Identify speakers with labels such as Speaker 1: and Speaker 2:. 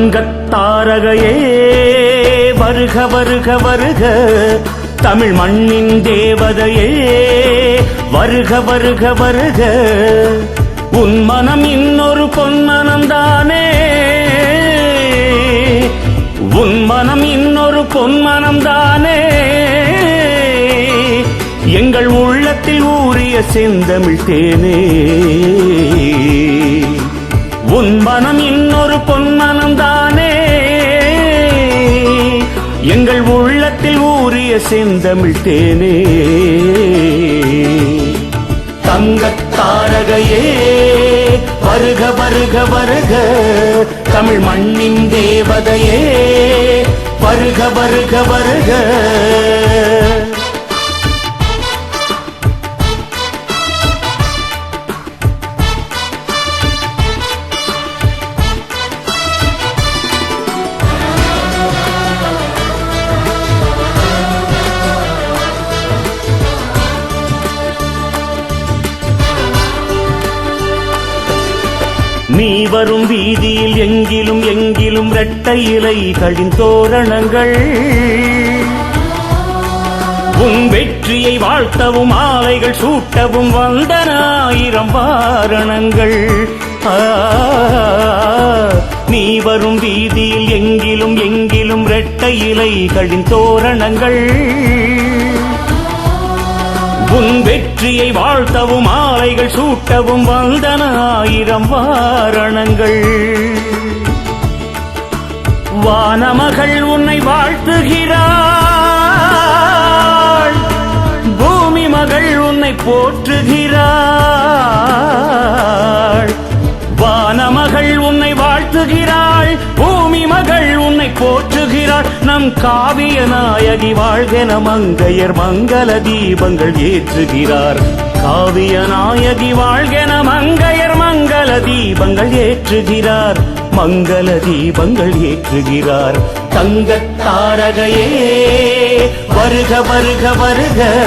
Speaker 1: தங்கத்தாரகையே வருக வருக வருக. தமிழ் மண்ணின் தேவதையே வருக வருக வருக. உன் மனம் இன்னொரு பொன்மனம் தானே உன் மனம் இன்னொரு பொன்மனம் தானே எங்கள் உள்ளத்தில் ஊறிய செந்தமிழ் தேனே. உன் மனம் ஒரு பொன்மனம் தானே எங்கள் உள்ளத்தில் ஊறிய செந்தமிழ் தேனே. தங்கத் தாரகையே வருக வருக வருக தமிழ் மண்ணின் தேவதையே. வருக வருக வருக நீ வரும் வீதியில் எங்கிலும் எங்கிலும் இரட்டை இலைகளின் தோரணங்கள். உன் வெற்றியை வாழ்த்தவும் ஆலைகள் சூட்டவும் வந்தன ஆயிரம் வாரணங்கள் நீ வரும் வீதியில் எங்கிலும் எங்கிலும் இரட்டை இலைகளின் தோரணங்கள். உன் வெற்றியை வாழ்த்தவும் ஆலைகள் சூட்டவும் வந்தன ஆயிரம் வாரணங்கள். வானமகள் உன்னை வாழ்த்துகிறாள். பூமி மகள் உன்னை போற்றுகிறாள். வானமகள் உன்னை வாழ்த்துகிறாள். பூமி மகள் உன்னை போற்றுகிறாள் நம் காவிய நாயகி வாழ்கென மங்கையர் மங்கள தீபங்கள் ஏற்றுகிறார். காவிய நாயகி வாழ்கென மங்கையர் மங்கள தீபங்கள் ஏற்றுகிறார். மங்கள தீபங்கள் ஏற்றுகிறார். தங்கத் தாரகையே வருக வருக வருக.